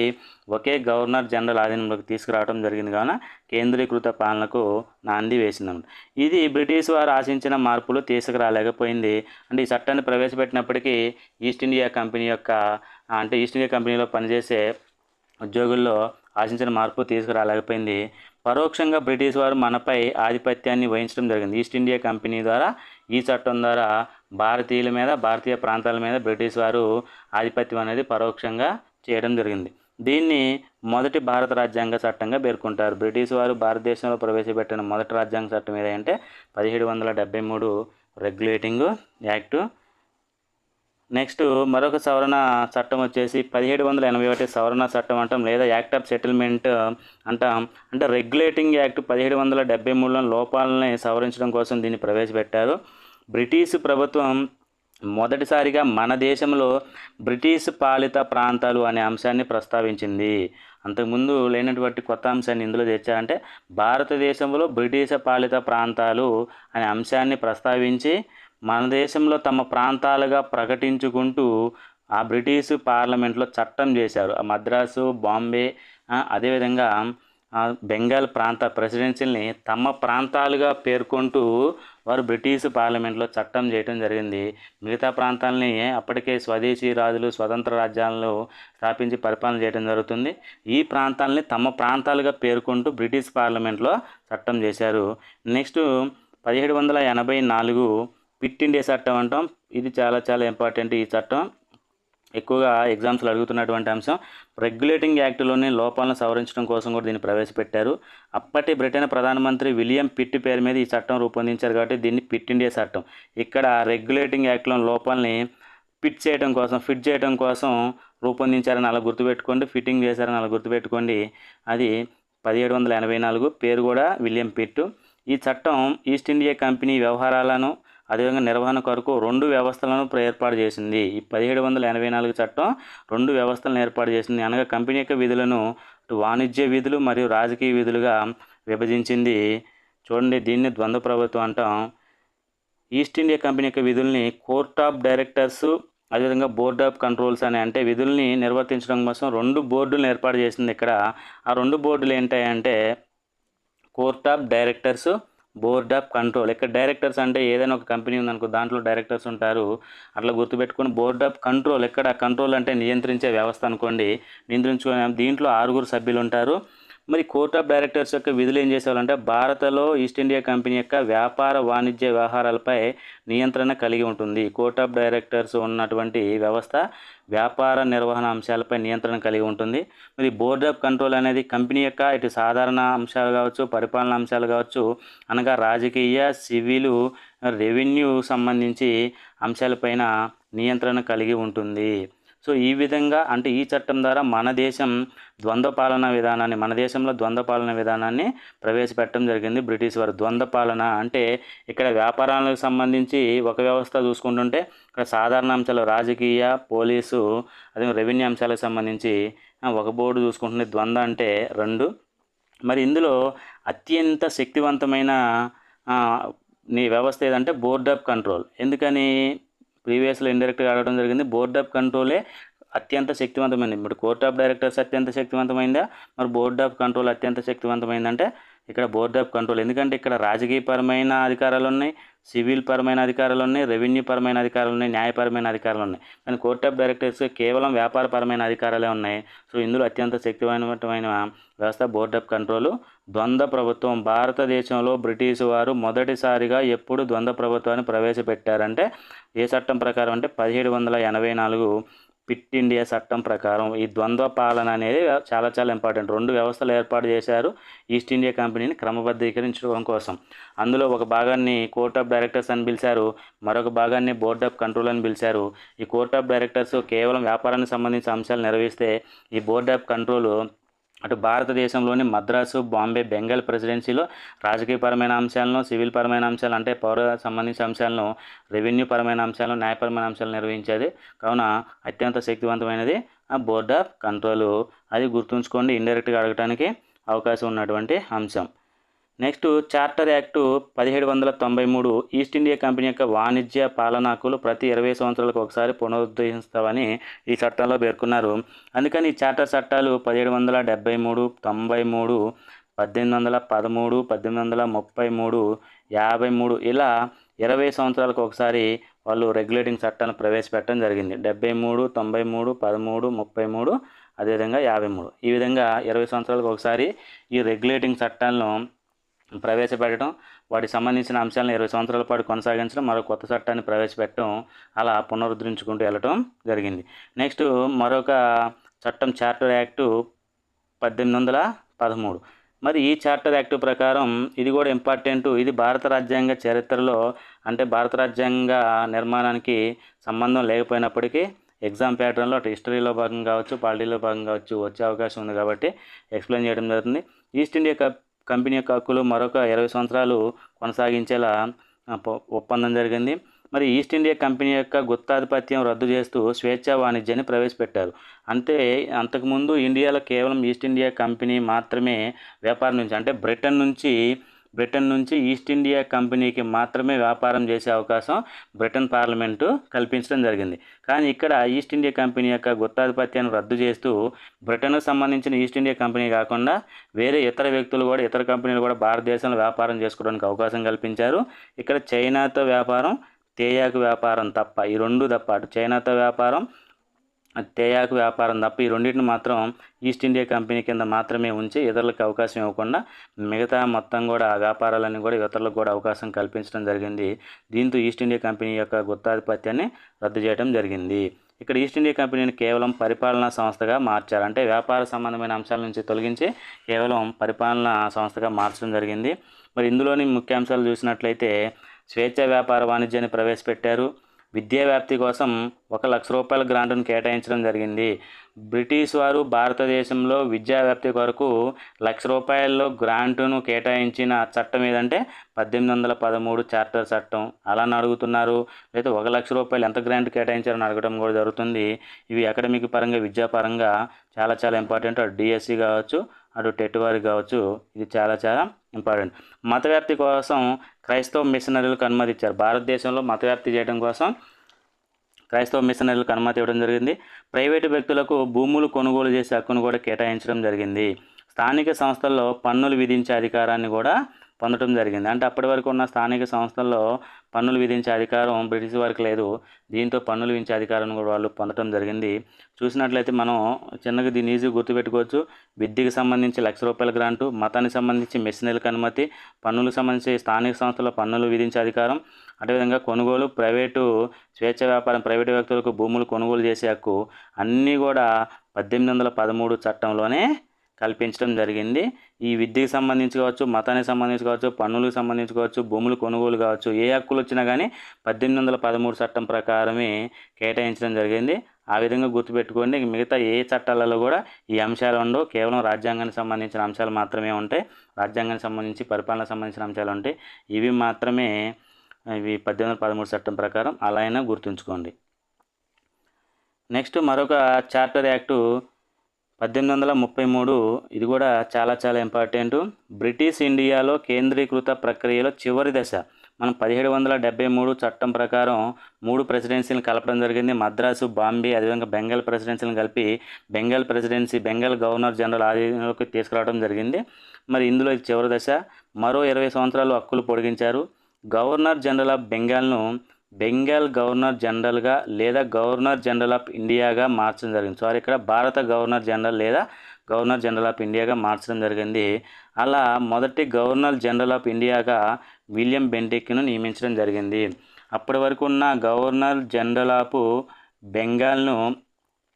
ఒకే గవర్నర్ జనరల్ ఆధీనంలోకి తీసుకురావడం జరిగింది. కావున కేంద్రీకృత పాలనకు నాంది వేసిందన్నమాట. ఇది బ్రిటిష్ వారు ఆశించిన మార్పులు తీసుకురాలేకపోయింది. అంటే ఈ చట్టాన్ని ప్రవేశపెట్టినప్పటికీ ఈస్ట్ ఇండియా కంపెనీ యొక్క అంటే ఈస్ట్ ఇండియా కంపెనీలో పనిచేసే ఉద్యోగుల్లో ఆశించిన మార్పు తీసుకురాలేకపోయింది. పరోక్షంగా బ్రిటిష్ వారు మనపై ఆధిపత్యాన్ని వహించడం జరిగింది. ఈస్ట్ ఇండియా కంపెనీ ద్వారా ఈ చట్టం ద్వారా భారతీయుల మీద భారతీయ ప్రాంతాల మీద బ్రిటిష్ వారు ఆధిపత్యం అనేది పరోక్షంగా చేయడం జరిగింది. దీన్ని మొదటి భారత రాజ్యాంగ చట్టంగా పేర్కొంటారు. బ్రిటిష్ వారు భారతదేశంలో ప్రవేశపెట్టిన మొదటి రాజ్యాంగ చట్టం ఏదంటే పదిహేడు వందల డెబ్బై మూడు రెగ్యులేటింగ్ యాక్టు. నెక్స్ట్ మరొక సవరణ చట్టం వచ్చేసి పదిహేడు వందల ఎనభై ఒకటి సవరణ చట్టం అంటాం లేదా యాక్ట్ ఆఫ్ సెటిల్మెంట్ అంటాం. అంటే రెగ్యులేటింగ్ యాక్ట్ పదిహేడు వందల డెబ్బై మూడులో లోపాలని సవరించడం కోసం దీన్ని ప్రవేశపెట్టారు. బ్రిటిష్ ప్రభుత్వం మొదటిసారిగా మన దేశంలో బ్రిటిష్ పాలిత ప్రాంతాలు అనే అంశాన్ని ప్రస్తావించింది. అంతకుముందు లేనటువంటి కొత్త అంశాన్ని ఇందులో తెచ్చారంటే భారతదేశంలో బ్రిటిష్ పాలిత ప్రాంతాలు అనే అంశాన్ని ప్రస్తావించి మన దేశంలో తమ ప్రాంతాలుగా ప్రకటించుకుంటూ ఆ బ్రిటిష్ పార్లమెంట్లో చట్టం చేశారు. ఆ మద్రాసు బాంబే అదేవిధంగా బెంగాల్ ప్రాంత ప్రెసిడెన్సీని తమ ప్రాంతాలుగా పేర్కొంటూ వారు బ్రిటిష్ పార్లమెంట్లో చట్టం చేయడం జరిగింది. మిగతా ప్రాంతాలని అప్పటికే స్వదేశీ రాజులు స్వతంత్ర రాజ్యాలను స్థాపించి పరిపాలన చేయడం జరుగుతుంది. ఈ ప్రాంతాలని తమ ప్రాంతాలుగా పేర్కొంటూ బ్రిటిష్ పార్లమెంట్లో చట్టం చేశారు. నెక్స్ట్ పదిహేడు వందల ఎనభై నాలుగు పిట్ ఇండియా చట్టం అంటాం. ఇది చాలా చాలా ఇంపార్టెంట్ ఈ చట్టం. ఎక్కువగా ఎగ్జామ్స్లో అడుగుతున్నటువంటి అంశం. రెగ్యులేటింగ్ యాక్ట్లోని లోపాలను సవరించడం కోసం కూడా దీన్ని ప్రవేశపెట్టారు. అప్పటి బ్రిటన్ ప్రధానమంత్రి విలియం పిట్ పేరు మీద ఈ చట్టం రూపొందించారు కాబట్టి దీన్ని పిట్ ఇండియా చట్టం. ఇక్కడ రెగ్యులేటింగ్ యాక్ట్లో లోపాలని ఫిట్ చేయడం కోసం ఫిట్ చేయడం కోసం రూపొందించారని అలా గుర్తుపెట్టుకోండి. ఫిట్టింగ్ చేశారని అలా గుర్తుపెట్టుకోండి. అది పదిహేడు వందల ఎనభై నాలుగు. పేరు కూడా విలియం పిట్ ఈ చట్టం ఈస్ట్ ఇండియా కంపెనీ వ్యవహారాలను అదేవిధంగా నిర్వహణ కొరకు రెండు వ్యవస్థలను ఏర్పాటు చేసింది. ఈ పదిహేడు వందల ఎనభై నాలుగు చట్టం రెండు వ్యవస్థలను ఏర్పాటు చేసింది. అనగా కంపెనీ యొక్క విధులను వాణిజ్య విధులు మరియు రాజకీయ విధులుగా విభజించింది. చూడండి దీన్ని ద్వంద్వ ప్రభుత్వం అంటాం. ఈస్ట్ ఇండియా కంపెనీ యొక్క విధుల్ని కోర్ట్ ఆఫ్ డైరెక్టర్స్ అదేవిధంగా బోర్డ్ ఆఫ్ కంట్రోల్స్ అని అంటే విధుల్ని నిర్వర్తించడం కోసం రెండు బోర్డులను ఏర్పాటు చేసింది ఇక్కడ. ఆ రెండు బోర్డులు ఏంటంటే court of directors board of control. ఇక్కడ డైరెక్టర్స్ అంటే ఏదైనా ఒక కంపెనీ ఉందనుకో దాంట్లో డైరెక్టర్స్ ఉంటారు. అట్లా గుర్తుపెట్టుకొని బోర్డ్ ఆఫ్ కంట్రోల్. ఎక్కడ కంట్రోల్ అంటే నియంత్రించే వ్యవస్థ అనుకోండి నియంత్రించుకునే దీంట్లో ఆరుగురు సభ్యులు ఉంటారు. మరి కోర్ట్ ఆఫ్ డైరెక్టర్స్ యొక్క విధులు ఏం చేసేవాళ్ళంటే భారతలో ఈస్ట్ ఇండియా కంపెనీ యొక్క వ్యాపార వాణిజ్య వ్యవహారాలపై నియంత్రణ కలిగి ఉంటుంది. కోర్ట్ ఆఫ్ డైరెక్టర్స్ ఉన్నటువంటి వ్యవస్థ వ్యాపార నిర్వహణ అంశాలపై నియంత్రణ కలిగి ఉంటుంది. మరి బోర్డ్ ఆఫ్ కంట్రోల్ అనేది కంపెనీ యొక్క ఇటు సాధారణ అంశాలు కావచ్చు పరిపాలన అంశాలు కావచ్చు అనగా రాజకీయ సివిలు రెవెన్యూ సంబంధించి అంశాలపైన నియంత్రణ కలిగి ఉంటుంది. సో ఈ విధంగా అంటే ఈ చట్టం ద్వారా మన దేశం ద్వంద్వ పాలన విధానాన్ని మన దేశంలో ద్వంద్వ పాలన విధానాన్ని ప్రవేశపెట్టడం జరిగింది బ్రిటిష్ వారు. ద్వంద్వ పాలన అంటే ఇక్కడ వ్యాపారాలకు సంబంధించి ఒక వ్యవస్థ చూసుకుంటుంటే ఇక్కడ సాధారణ అంశాలు రాజకీయ పోలీసు అదే రెవెన్యూ అంశాలకు సంబంధించి ఒక బోర్డు చూసుకుంటుంటే ద్వంద్వ అంటే రెండు. మరి ఇందులో అత్యంత శక్తివంతమైన నీ వ్యవస్థ ఏదంటే బోర్డ్ ఆఫ్ కంట్రోల్. ఎందుకని? ప్రీవియస్లో ఇండైరెక్ట్గా అడగడం జరిగింది. బోర్డ్ ఆఫ్ కంట్రోలే అత్యంత శక్తివంతమైంది. ఇప్పుడు కోర్ట్ ఆఫ్ డైరెక్టర్స్ అత్యంత శక్తివంతమైందా? మరి బోర్డ్ ఆఫ్ కంట్రోల్ అత్యంత శక్తివంతమైందంటే ఇక్కడ బోర్డ్ ఆఫ్ కంట్రోల్. ఎందుకంటే ఇక్కడ రాజకీయపరమైన అధికారాలు ఉన్నాయి సివిల్ పరమైన అధికారాలు ఉన్నాయి రెవెన్యూ పరమైన అధికారాలు ఉన్నాయి న్యాయపరమైన అధికారాలు ఉన్నాయి కానీ కోర్ట్ ఆఫ్ డైరెక్టర్స్ కేవలం వ్యాపారపరమైన అధికారాలే ఉన్నాయి. సో ఇందులో అత్యంత శక్తివంతమైన వ్యవస్థ బోర్డ్ ఆఫ్ కంట్రోల్. ద్వంద్వ ప్రభుత్వం. భారతదేశంలో బ్రిటిష్ వారు మొదటిసారిగా ఎప్పుడు ద్వంద్వ ప్రభుత్వాన్ని ప్రవేశపెట్టారంటే ఏ చట్టం ప్రకారం అంటే పదిహేడు వందల ఎనభై నాలుగు పిట్ ఇండియా చట్టం ప్రకారం ఈ ద్వంద్వ పాలన అనేది చాలా చాలా ఇంపార్టెంట్. రెండు వ్యవస్థలు ఏర్పాటు చేశారు ఈస్ట్ ఇండియా కంపెనీని క్రమబద్ధీకరించడం కోసం. అందులో ఒక భాగాన్ని కోర్ట్ ఆఫ్ డైరెక్టర్స్ అని పిలిచారు మరొక భాగాన్ని బోర్డ్ ఆఫ్ కంట్రోల్ అని పిలిచారు. ఈ కోర్ట్ ఆఫ్ డైరెక్టర్స్ కేవలం వ్యాపారానికి సంబంధించిన అంశాలు నిర్వహిస్తే ఈ బోర్డ్ ఆఫ్ కంట్రోల్ అటు భారతదేశంలోని మద్రాసు బాంబే బెంగాల్ ప్రెసిడెన్సీలో రాజకీయపరమైన అంశాలను సివిల్ పరమైన అంశాలు అంటే పౌర సంబంధించిన అంశాలను రెవెన్యూ పరమైన అంశాలను న్యాయపరమైన అంశాలు నిర్వహించేది. కావున అత్యంత శక్తివంతమైనది ఆ బోర్డ్ ఆఫ్ కంట్రోల్. అది గుర్తుంచుకోండి ఇండైరెక్ట్గా అడగడానికి అవకాశం ఉన్నటువంటి అంశం. నెక్స్ట్ చార్టర్ యాక్టు పదిహేడు వందల తొంభై మూడు ఈస్ట్ ఇండియా కంపెనీ యొక్క వాణిజ్య పాలనాకులు ప్రతి ఇరవై సంవత్సరాలకు ఒకసారి పునరుద్ధరిస్తామని ఈ చట్టంలో పేర్కొన్నారు. అందుకని ఈ చార్టర్ చట్టాలు పదిహేడు వందల డెబ్బై మూడు తొంభై మూడు పద్దెనిమిది వందల పదమూడు పద్దెనిమిది వందల ముప్పై మూడు యాభై మూడు ఇలా ఇరవై సంవత్సరాలకు ఒకసారి వాళ్ళు రెగ్యులేటింగ్ చట్టాన్ని ప్రవేశపెట్టడం జరిగింది. డెబ్బై మూడు తొంభై మూడు పదమూడు ముప్పై మూడు అదేవిధంగా యాభై మూడు. ఈ విధంగా ఇరవై సంవత్సరాలకు ఒకసారి ఈ రెగ్యులేటింగ్ చట్టాలను ప్రవేశపెట్టడం వాటికి సంబంధించిన అంశాలను ఇరవై సంవత్సరాల పాటు కొనసాగించడం మరో కొత్త చట్టాన్ని ప్రవేశపెట్టడం అలా పునరుద్ధరించుకుంటూ వెళ్ళటం జరిగింది. నెక్స్ట్ మరొక చట్టం చార్టర్ యాక్టు పద్దెనిమిది వందల పదమూడు. మరి ఈ చార్టర్ యాక్ట్ ప్రకారం ఇది కూడా ఇంపార్టెంట్. ఇది భారత రాజ్యాంగ చరిత్రలో అంటే భారత రాజ్యాంగ నిర్మాణానికి సంబంధం లేకపోయినప్పటికీ ఎగ్జామ్ ప్యాటర్న్లో అటు హిస్టరీలో భాగం కావచ్చు పాలిటీలో భాగం కావచ్చు వచ్చే అవకాశం ఉంది కాబట్టి ఎక్స్ప్లెయిన్ చేయడం జరుగుతుంది. ఈస్ట్ ఇండియా కంపెనీ యొక్క హక్కులు మరొక ఇరవై సంవత్సరాలు కొనసాగించేలా ఒప్పందం జరిగింది. మరి ఈస్ట్ ఇండియా కంపెనీ యొక్క గుత్తాధిపత్యం రద్దు చేస్తూ స్వేచ్ఛా వాణిజ్యాన్ని ప్రవేశపెట్టారు. అంటే అంతకుముందు ఇండియాలో కేవలం ఈస్ట్ ఇండియా కంపెనీ మాత్రమే వ్యాపారం నుంచి అంటే బ్రిటన్ నుంచి బ్రిటన్ నుంచి ఈస్ట్ ఇండియా కంపెనీకి మాత్రమే వ్యాపారం చేసే అవకాశం బ్రిటన్ పార్లమెంటు కల్పించడం జరిగింది. కానీ ఇక్కడ ఈస్ట్ ఇండియా కంపెనీ యొక్క గుత్తాధిపత్యాన్ని రద్దు చేస్తూ బ్రిటన్కు సంబంధించిన ఈస్ట్ ఇండియా కంపెనీ కాకుండా వేరే ఇతర వ్యక్తులు కూడా ఇతర కంపెనీలు కూడా భారతదేశంలో వ్యాపారం చేసుకోవడానికి అవకాశం కల్పించారు. ఇక్కడ చైనాతో వ్యాపారం తేయాకు వ్యాపారం తప్ప ఈ రెండు తప్ప అటు చైనాతో వ్యాపారం తేయాకు వ్యాపారం తప్ప ఈ రెండింటిని మాత్రం ఈస్ట్ ఇండియా కంపెనీ కింద మాత్రమే ఉంచి ఇతరులకు అవకాశం ఇవ్వకుండా మిగతా మొత్తం కూడా ఆ వ్యాపారాలన్నీ కూడా ఇతరులకు కూడా అవకాశం కల్పించడం జరిగింది. దీంతో ఈస్ట్ ఇండియా కంపెనీ యొక్క గుత్తాధిపత్యాన్ని రద్దు చేయడం జరిగింది. ఇక్కడ ఈస్ట్ ఇండియా కంపెనీని కేవలం పరిపాలనా సంస్థగా మార్చారు. అంటే వ్యాపార సంబంధమైన అంశాల నుంచి తొలగించి కేవలం పరిపాలనా సంస్థగా మార్చడం జరిగింది. మరి ఇందులోని ముఖ్యాంశాలు చూసినట్లయితే స్వేచ్ఛ వ్యాపార వాణిజ్యాన్ని ప్రవేశపెట్టారు. విద్యావ్యాప్తి కోసం ఒక లక్ష రూపాయల గ్రాంట్ను కేటాయించడం జరిగింది. బ్రిటిష్ వారు భారతదేశంలో విద్యా వ్యాప్తి కొరకు లక్ష రూపాయల్లో గ్రాంటును కేటాయించిన చట్టం ఏదంటే పద్దెనిమిది వందల పదమూడు చార్టర్ చట్టం. అలాని అడుగుతున్నారు. లేదా ఒక లక్ష రూపాయలు ఎంత గ్రాంట్ కేటాయించారని అడగడం కూడా జరుగుతుంది. ఇవి అకాడమిక్ పరంగా విద్యాపరంగా చాలా చాలా ఇంపార్టెంట్. డిఎస్సి కావచ్చు అటు టెట్ వారికి కావచ్చు ఇది చాలా చాలా ఇంపార్టెంట్. మతవ్యాప్తి కోసం క్రైస్తవ మిషనరీలకు అనుమతి ఇచ్చారు. భారతదేశంలో మతవ్యాప్తి చేయడం కోసం క్రైస్తవ మిషనరీలకు అనుమతి ఇవ్వడం జరిగింది. ప్రైవేటు వ్యక్తులకు భూములు కొనుగోలు చేసే హక్కును కూడా కేటాయించడం జరిగింది. స్థానిక సంస్థల్లో పన్నులు విధించే అధికారాన్ని కూడా పొందడం జరిగింది. అంటే అప్పటి వరకు ఉన్న స్థానిక సంస్థల్లో పన్నులు విధించే అధికారం బ్రిటిష్ వారికి లేదు. దీంతో పన్నులు విధించే అధికారాన్ని కూడా వాళ్ళు పొందడం జరిగింది. చూసినట్లయితే మనం చిన్నగా దీన్ని ఈజీ గుర్తుపెట్టుకోవచ్చు. విద్యకు సంబంధించి లక్ష రూపాయల గ్రాంటు మతానికి సంబంధించి మెషినరీలకు అనుమతి పన్నులకు సంబంధించి స్థానిక సంస్థల పన్నులు విధించే అధికారం అదేవిధంగా కొనుగోలు ప్రైవేటు స్వేచ్ఛ వ్యాపారం ప్రైవేటు వ్యక్తులకు భూములు కొనుగోలు చేసే హక్కు అన్నీ కూడా పద్దెనిమిది వందల పదమూడు చట్టంలోనే కల్పించడం జరిగింది. ఈ విద్యకు సంబంధించి కావచ్చు మతానికి సంబంధించి కావచ్చు పన్నులకు సంబంధించి కావచ్చు భూములు కొనుగోలు కావచ్చు ఏ హక్కులు వచ్చినా కానీ పద్దెనిమిది వందల పదమూడు చట్టం ప్రకారమే కేటాయించడం జరిగింది. ఆ విధంగా గుర్తుపెట్టుకోండి మిగతా ఏ చట్టాలలో కూడా ఈ అంశాలు ఉండవు. కేవలం రాజ్యాంగానికి సంబంధించిన అంశాలు మాత్రమే ఉంటాయి. రాజ్యాంగానికి సంబంధించి పరిపాలనకు సంబంధించిన అంశాలు ఉంటాయి. ఇవి మాత్రమే ఇవి పద్దెనిమిది వందల పదమూడు చట్టం ప్రకారం అలా అయినా గుర్తుంచుకోండి. నెక్స్ట్ మరొక చార్టర్ యాక్టు పద్దెనిమిది వందల ముప్పై మూడు. ఇది కూడా చాలా చాలా ఇంపార్టెంట్. బ్రిటిష్ ఇండియాలో కేంద్రీకృత ప్రక్రియలో చివరి దశ. మనం పదిహేడు వందల డెబ్బై మూడు చట్టం ప్రకారం మూడు ప్రెసిడెన్సీలను కలపడం జరిగింది. మద్రాసు బాంబే అదేవిధంగా బెంగాల్ ప్రెసిడెన్సీలను కలిపి Bengal presidency Bengal governor general ఆధీనంలోకి తీసుకురావడం జరిగింది. మరి ఇందులో ఇది చివరి దశ. మరో ఇరవై సంవత్సరాలు హక్కులు పొడిగించారు. గవర్నర్ జనరల్ ఆఫ్ బెంగాల్ను బెంగాల్ గవర్నర్ జనరల్గా లేదా గవర్నర్ జనరల్ ఆఫ్ ఇండియాగా మార్చడం జరిగింది. సారీ ఇక్కడ భారత గవర్నర్ జనరల్ లేదా గవర్నర్ జనరల్ ఆఫ్ ఇండియాగా మార్చడం జరిగింది. అలా మొదటి గవర్నర్ జనరల్ ఆఫ్ ఇండియాగా విలియం బెంటిక్ను నియమించడం జరిగింది. అప్పటి వరకు ఉన్న గవర్నర్ జనరల్ ఆఫ్ బెంగాల్ను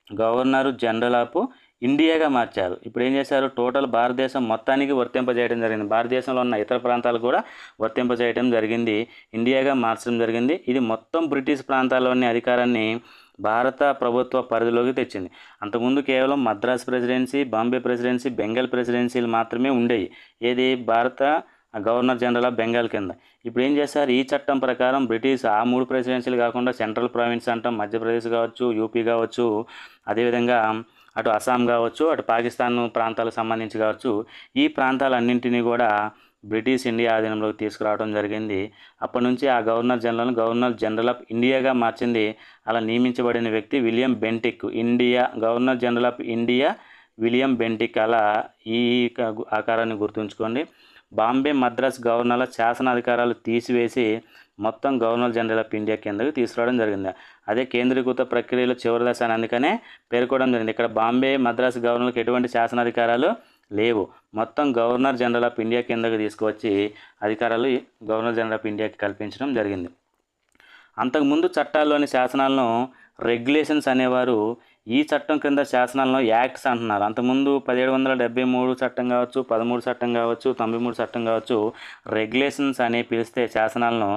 గవర్నర్ జనరల్ ఆఫ్ ఇండియాగా మార్చారు. ఇప్పుడు ఏం చేశారు? టోటల్ భారతదేశం మొత్తానికి వర్తింపజేయడం జరిగింది. భారతదేశంలో ఉన్న ఇతర ప్రాంతాలు కూడా వర్తింపజేయడం జరిగింది. ఇండియాగా మార్చడం జరిగింది. ఇది మొత్తం బ్రిటిష్ ప్రాంతాల్లోని అధికారాన్ని భారత ప్రభుత్వ పరిధిలోకి తెచ్చింది. అంతకుముందు కేవలం మద్రాస్ ప్రెసిడెన్సీ బాంబే ప్రెసిడెన్సీ బెంగాల్ ప్రెసిడెన్సీలు మాత్రమే ఉండేవి. ఏది? భారత గవర్నర్ జనరల్ ఆఫ్ బెంగాల్ కింద. ఇప్పుడు ఏం చేశారు? ఈ చట్టం ప్రకారం బ్రిటిష్ ఆ మూడు ప్రెసిడెన్సీలు కాకుండా సెంట్రల్ ప్రావిన్స్ అంటాం మధ్యప్రదేశ్ కావచ్చు యూపీ కావచ్చు అదేవిధంగా అటు అస్సాం కావచ్చు అటు పాకిస్తాన్ ప్రాంతాలకు సంబంధించి కావచ్చు ఈ ప్రాంతాలన్నింటినీ కూడా బ్రిటిష్ ఇండియా ఆధీనంలోకి తీసుకురావడం జరిగింది. అప్పటి నుంచి ఆ governor general governor general of ఇండియాగా మార్చింది. అలా నియమించబడిన వ్యక్తి William Bentinck India governor general of India William Bentinck. అలా ఈ ఆకారాన్ని గుర్తుంచుకోండి. బాంబే మద్రాస్ గవర్నర్ల శాసనాధికారాలు తీసివేసి మొత్తం గవర్నర్ జనరల్ ఆఫ్ ఇండియా కిందకు తీసుకురావడం జరిగింది. అదే కేంద్రీకృత ప్రక్రియలో చివరి దశ అని అందుకనే పేర్కోవడం జరిగింది. ఇక్కడ బాంబే మద్రాస్ గవర్నర్కి ఎటువంటి శాసనాధికారాలు లేవు. మొత్తం గవర్నర్ జనరల్ ఆఫ్ ఇండియా కిందకు తీసుకువచ్చి అధికారాలు గవర్నర్ జనరల్ ఆఫ్ ఇండియాకి కల్పించడం జరిగింది. అంతకుముందు చట్టాల్లోని శాసనాలను రెగ్యులేషన్స్ అనేవారు ఈ చట్టం కింద శాసనాలను యాక్ట్స్ అంటున్నారు. అంతకుముందు పదిహేడు వందల డెబ్బై మూడు చట్టం కావచ్చు పదమూడు చట్టం కావచ్చు తొంభై మూడు చట్టం కావచ్చు రెగ్యులేషన్స్ అని పిలిస్తే శాసనాలను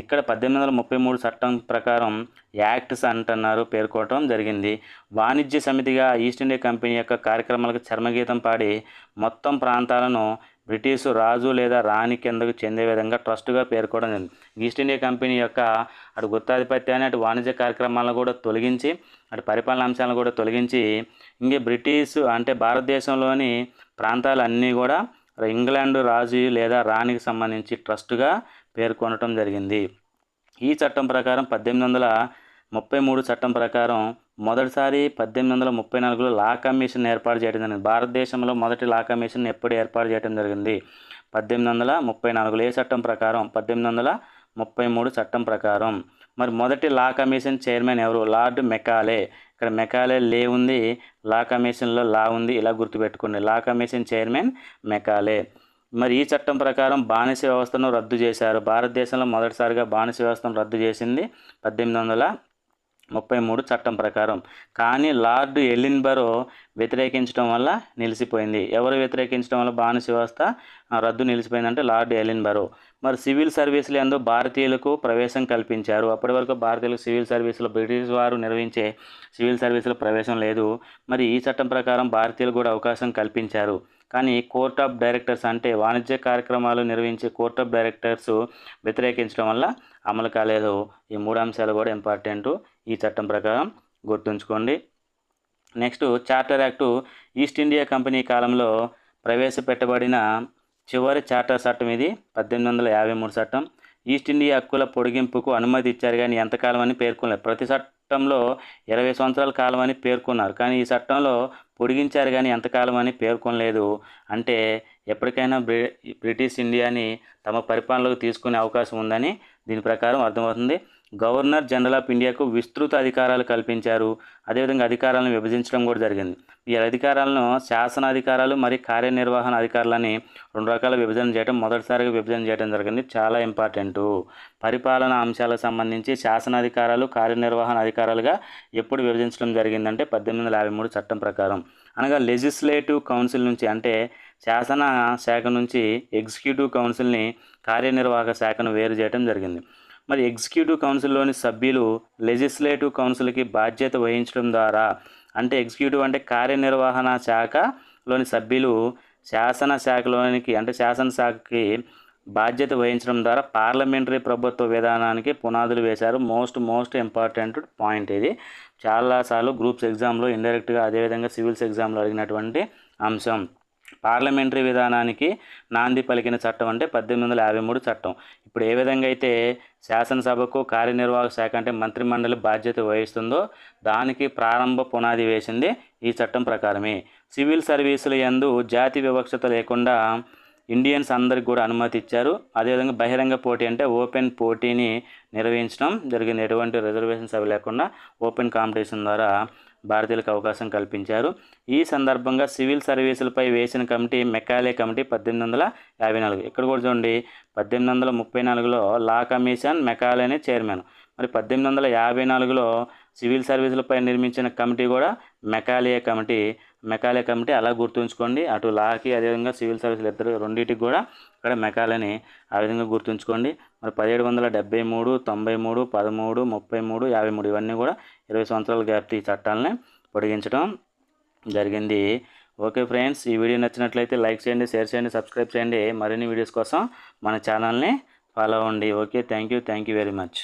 ఇక్కడ పద్దెనిమిది వందల ముప్పై మూడు చట్టం ప్రకారం యాక్ట్స్ అంటున్నారు పేర్కోవటం జరిగింది. వాణిజ్య సమితిగా ఈస్ట్ ఇండియా కంపెనీ యొక్క కార్యక్రమాలకు చర్మగీతం పాడి మొత్తం ప్రాంతాలను బ్రిటిష్ రాజు లేదా రాణి కిందకు చెందే విధంగా ట్రస్ట్గా పేర్కోవడం జరిగింది. ఈస్ట్ ఇండియా కంపెనీ యొక్క అటు గుత్తాధిపత్యాన్ని అటు వాణిజ్య కార్యక్రమాలను కూడా తొలగించి అటు పరిపాలన అంశాలను కూడా తొలగించి ఇంకే బ్రిటిష్ అంటే భారతదేశంలోని ప్రాంతాలన్నీ కూడా ఇంగ్లాండ్ రాజు లేదా రాణికి సంబంధించి ట్రస్టుగా పేర్కొనటం జరిగింది. ఈ చట్టం ప్రకారం పద్దెనిమిది వందల ముప్పై మూడు చట్టం ప్రకారం మొదటిసారి పద్దెనిమిది వందల ముప్పై నాలుగులో లా కమిషన్ ఏర్పాటు చేయడం జరిగింది. భారతదేశంలో మొదటి లా కమిషన్ ఎప్పుడు ఏర్పాటు చేయడం జరిగింది? పద్దెనిమిది వందల ముప్పై నాలుగులో ఏ చట్టం ప్రకారం? పద్దెనిమిది వందల ముప్పై మూడు చట్టం ప్రకారం. మరి మొదటి లా కమిషన్ చైర్మన్ ఎవరు? Lord Macaulay. ఇక్కడ మెకాలే లే ఉంది లా కమిషన్లో లా ఉంది ఇలా గుర్తుపెట్టుకోండి. Law commission chairman Macaulay. మరి ఈ చట్టం ప్రకారం బానిస వ్యవస్థను రద్దు చేశారు. భారతదేశంలో మొదటిసారిగా బానిస వ్యవస్థను రద్దు చేసింది పద్దెనిమిది వందల ముప్పై మూడు చట్టం ప్రకారం. కానీ లార్డ్ ఎల్లిన్బరో వ్యతిరేకించడం వల్ల నిలిచిపోయింది. ఎవరు వ్యతిరేకించడం వల్ల బానిస వ్యవస్థ రద్దు నిలిచిపోయిందంటే లార్డ్ ఎలిన్బరో. మరి సివిల్ సర్వీసులు ఎందు భారతీయులకు ప్రవేశం కల్పించారు. అప్పటి వరకు భారతీయులకు సివిల్ సర్వీసులు బ్రిటిష్ వారు నిర్వహించే సివిల్ సర్వీసుల ప్రవేశం లేదు. మరి ఈ చట్టం ప్రకారం భారతీయులు కూడా అవకాశం కల్పించారు. కానీ కోర్ట్ ఆఫ్ డైరెక్టర్స్ అంటే వాణిజ్య కార్యక్రమాలు నిర్వహించే కోర్ట్ ఆఫ్ డైరెక్టర్స్ వ్యతిరేకించడం వల్ల అమలు కాలేదు. ఈ మూడు అంశాలు కూడా ఇంపార్టెంట్. ఈ చట్టం ప్రకారం గుర్తుంచుకోండి. Next charter act east India company కాలంలో ప్రవేశపెట్టబడిన చివరి చార్టర్ చట్టం ఇది పద్దెనిమిది వందల యాభై మూడు చట్టం. ఈస్ట్ ఇండియా హక్కుల పొడిగింపుకు అనుమతి ఇచ్చారు కానీ ఎంతకాలం అని పేర్కొనలేదు. ప్రతి చట్టంలో ఇరవై సంవత్సరాల కాలం అని పేర్కొన్నారు. కానీ ఈ చట్టంలో పొడిగించారు కానీ ఎంతకాలం అని పేర్కొనలేదు. అంటే ఎప్పటికైనా బ్రి బ్రిటిష్ ఇండియాని తమ పరిపాలనలోకి తీసుకునే అవకాశం ఉందని దీని ప్రకారం అర్థమవుతుంది. గవర్నర్ జనరల్ ఆఫ్ ఇండియాకు విస్తృత అధికారాలు కల్పించారు. అదేవిధంగా అధికారాలను విభజించడం కూడా జరిగింది. ఈ అధికారాలను శాసనాధికారాలు మరియు కార్యనిర్వహణ అధికారులని రెండు రకాల విభజన చేయడం మొదటిసారిగా విభజన చేయడం జరిగింది. చాలా ఇంపార్టెంట్. పరిపాలన అంశాలకు సంబంధించి శాసనాధికారాలు కార్యనిర్వహణ అధికారాలుగా ఎప్పుడు విభజించడం జరిగిందంటే పద్దెనిమిది వందల యాభై మూడు చట్టం ప్రకారం. అనగా లెజిస్లేటివ్ కౌన్సిల్ నుంచి అంటే శాసన శాఖ నుంచి ఎగ్జిక్యూటివ్ కౌన్సిల్ని కార్యనిర్వాహక శాఖను వేరు చేయడం జరిగింది. మరి ఎగ్జిక్యూటివ్ కౌన్సిల్లోని సభ్యులు లెజిస్లేటివ్ కౌన్సిల్కి బాధ్యత వహించడం ద్వారా అంటే ఎగ్జిక్యూటివ్ అంటే కార్యనిర్వహణ శాఖలోని సభ్యులు శాసన శాఖలోనికి అంటే శాసనశాఖకి బాధ్యత వహించడం ద్వారా పార్లమెంటరీ ప్రభుత్వ విధానానికి పునాదులు వేశారు. మోస్ట్ మోస్ట్ ఇంపార్టెంట్ పాయింట్ ఇది. చాలాసార్లు గ్రూప్స్ ఎగ్జామ్లో ఇండైరెక్ట్గా అదేవిధంగా సివిల్స్ ఎగ్జామ్లో అడిగినటువంటి అంశం. పార్లమెంటరీ విధానానికి నాంది పలికిన చట్టం అంటే పద్దెనిమిది వందల యాభై మూడు చట్టం. ఇప్పుడు ఏ విధంగా అయితే శాసనసభకు కార్యనిర్వాహక శాఖ అంటే మంత్రిమండలి బాధ్యత వహిస్తుందో దానికి ప్రారంభ పునాది వేసింది ఈ చట్టం ప్రకారమే. సివిల్ సర్వీసుల యందు జాతి వివక్షత లేకుండా ఇండియన్స్ అందరికి కూడా అనుమతి ఇచ్చారు. అదేవిధంగా బహిరంగ పోటీ అంటే ఓపెన్ పోటీని నిర్వహించడం జరిగింది. ఎటువంటి రిజర్వేషన్స్ అవి లేకుండా ఓపెన్ కాంపిటీషన్ ద్వారా భారతీయులకు అవకాశం కల్పించారు. ఈ సందర్భంగా సివిల్ సర్వీసులపై వేసిన కమిటీ మెకాలే కమిటీ పద్దెనిమిది వందల యాభై నాలుగు. ఇక్కడ కూడా చూడండి పద్దెనిమిది వందల ముప్పై నాలుగులో లా కమిషన్ మెకాలేనే చైర్మన్. మరి పద్దెనిమిది వందల యాభై నాలుగులో సివిల్ సర్వీసులపై నిర్మించిన కమిటీ కూడా మెకాలియా కమిటీ. మెకాలే కమిటీ అలా గుర్తుంచుకోండి. అటు లాకి అదేవిధంగా సివిల్ సర్వీసులు ఇద్దరు రెండింటికి కూడా ఇక్కడ మెకాలని ఆ విధంగా గుర్తుంచుకోండి. మరి పదిహేడు వందల డెబ్బై మూడు తొంభై మూడు పదమూడు ముప్పై మూడు యాభై మూడు ఇవన్నీ కూడా ఇరవై సంవత్సరాల వ్యాప్తి చట్టాలని పొడిగించడం జరిగింది. ఓకే ఫ్రెండ్స్ ఈ వీడియో నచ్చినట్లయితే లైక్ చేయండి షేర్ చేయండి సబ్స్క్రైబ్ చేయండి. మరిన్ని వీడియోస్ కోసం మన ఛానల్ని ఫాలో అవ్వండి. Okay thank you thank you very much.